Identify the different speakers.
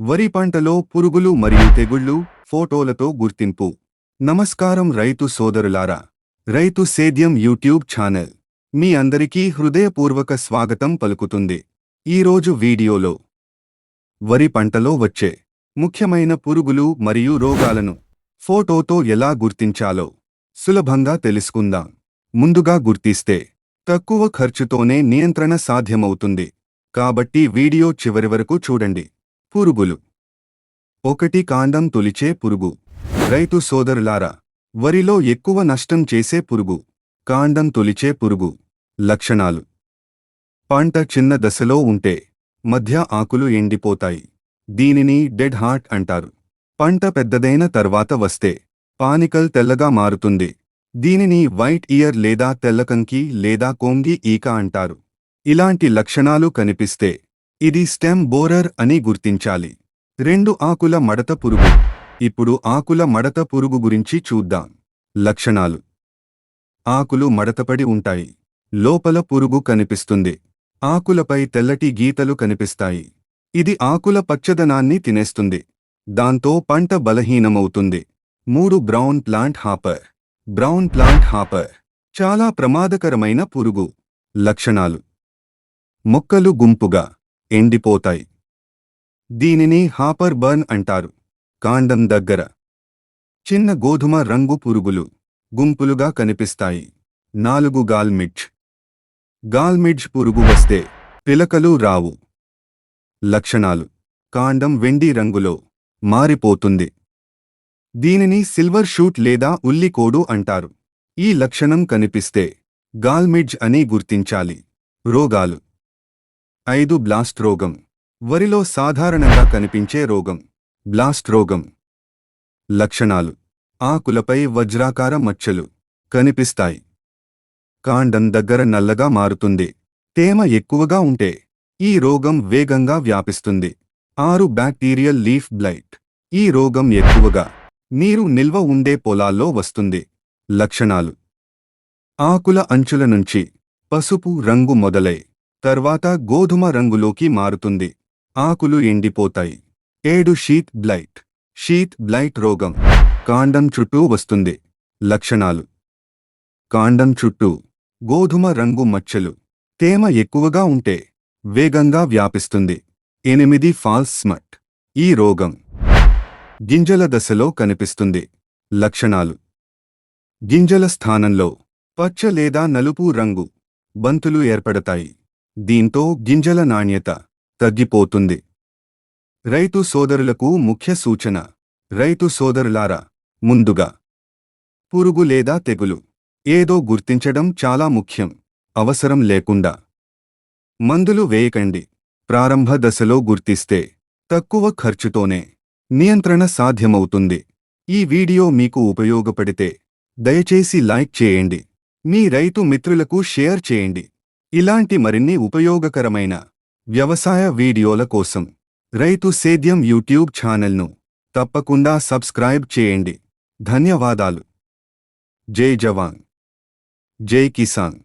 Speaker 1: వరి పంటలో పురుగులు మరియు తెగుళ్ళు ఫోటోలతో గుర్తింపు. నమస్కారం రైతు సోదరులారా. రైతు సేద్యం యూట్యూబ్ ఛానల్. మీ అందరికీ హృదయపూర్వక స్వాగతం పలుకుతుంది. ఈరోజు వీడియోలో వరి పంటలో వచ్చే ముఖ్యమైన పురుగులు మరియు రోగాలను ఫోటోతో ఎలా గుర్తించాలో సులభంగా తెలుసుకుందాం. ముందుగా గుర్తిస్తే తక్కువ ఖర్చుతోనే నియంత్రణ సాధ్యమవుతుంది. కాబట్టి వీడియో చివరి వరకు చూడండి. పురుగులు. ఒకటి కాండం తొలిచే పురుగు. రైతు సోదరులారా వరిలో ఎక్కువ నష్టం చేసే పురుగు. కాండం తొలిచే పురుగు. లక్షణాలు. పంట చిన్న దశలో ఉంటే మధ్య ఆకులు ఎండిపోతాయి. దీనిని డెడ్ హార్ట్ అంటారు. పంట పెద్దదైన తర్వాత వస్తే పానికల్ తెల్లగా మారుతుంది. దీనిని వైట్ ఇయర్ లేదా తెల్లకంకి లేదా కోంగి ఈక అంటారు. ఇలాంటి లక్షణాలు కనిపిస్తే ఇది స్టెమ్ బోరర్ అని గుర్తించాలి. రెండు ఆకుల మడత పురుగు. ఇప్పుడు ఆకుల మడత పురుగు గురించి చూద్దాం. లక్షణాలు. ఆకులు మడతపడి ఉంటాయి. లోపల పురుగు కనిపిస్తుంది. ఆకులపై తెల్లటి గీతలు కనిపిస్తాయి. ఇది ఆకుల పచ్చదనాన్ని తినేస్తుంది. దాంతో పంట బలహీనమవుతుంది. మూడు brown plant hopper. Brown plant hopper. చాలా ప్రమాదకరమైన పురుగు. లక్షణాలు. మొక్కలు గుంపుగా. ఎండిపోతాయి. దీనిని హాపర్ బర్న్ అంటారు. కాండం దగ్గర. చిన్న గోధుమ రంగు పురుగులు గుంపులుగా కనిపిస్తాయి. నాలుగు గాల్మిడ్జ్. గాల్మిడ్జ్ పురుగు వస్తే పిలకలు రావు. లక్షణాలు. కాండం వెండి రంగులో మారిపోతుంది. దీనిని సిల్వర్ షూట్ లేదా ఉల్లికోడు అంటారు. ఈ లక్షణం కనిపిస్తే గాల్మిడ్జ్ అని గుర్తించాలి. రోగాలు. ఐదు బ్లాస్ట్ రోగం. వరిలో సాధారణంగా కనిపించే రోగం. బ్లాస్ట్ రోగం. లక్షణాలు. ఆకులపై వజ్రాకార మచ్చలు కనిపిస్తాయి. కాండం దగ్గర నల్లగా మారుతుంది. తేమ ఎక్కువగా ఉంటే ఈ రోగం వేగంగా వ్యాపిస్తుంది. ఆరు బ్యాక్టీరియల్ లీఫ్ బ్లైట్. ఈ రోగం ఎక్కువగా నీరు నిల్వ ఉండే పొలాల్లో వస్తుంది. లక్షణాలు. ఆకుల అంచుల నుంచి పసుపు రంగు మొదలై తర్వాత గోధుమ రంగులోకి మారుతుంది. ఆకులు ఎండిపోతాయి. ఏడు షీత్ బ్లైట్. షీత్ బ్లైట్ రోగం. కాండం చుట్టూ వస్తుంది. లక్షణాలు. కాండం చుట్టూ. గోధుమ రంగు మచ్చలు. తేమ ఎక్కువగా ఉంటే వేగంగా వ్యాపిస్తుంది. ఎనిమిది ఫాల్స్ స్మట్. ఈ రోగం గింజల దశలో కనిపిస్తుంది. లక్షణాలు. గింజల స్థానంలో పచ్చ లేదా నలుపు రంగు బంతులు ఏర్పడతాయి. దీంతో గింజల నాణ్యత తగ్గిపోతుంది. రైతు సోదరులకు ముఖ్య సూచన రైతు సోదరులారా ముందుగా. పురుగు లేదా తెగులు ఏదో గుర్తించడం చాలా ముఖ్యం అవసరం లేకుండా. మందులు వేయకండి ప్రారంభ దశలో గుర్తిస్తే తక్కువ ఖర్చుతోనే నియంత్రణ సాధ్యమవుతుంది. ఈ వీడియో మీకు ఉపయోగపడితే దయచేసి లైక్ చేయండి మీ రైతు మిత్రులకు షేర్ చేయండి. ఇలాంటి మరిన్ని ఉపయోగకరమైన వ్యవసాయ వీడియోల కోసం రైతు సేద్యం యూట్యూబ్ ఛానల్ను తప్పకుండా సబ్స్క్రైబ్ చేయండి. ధన్యవాదాలు. జై జవాన్. జై కిసాన్.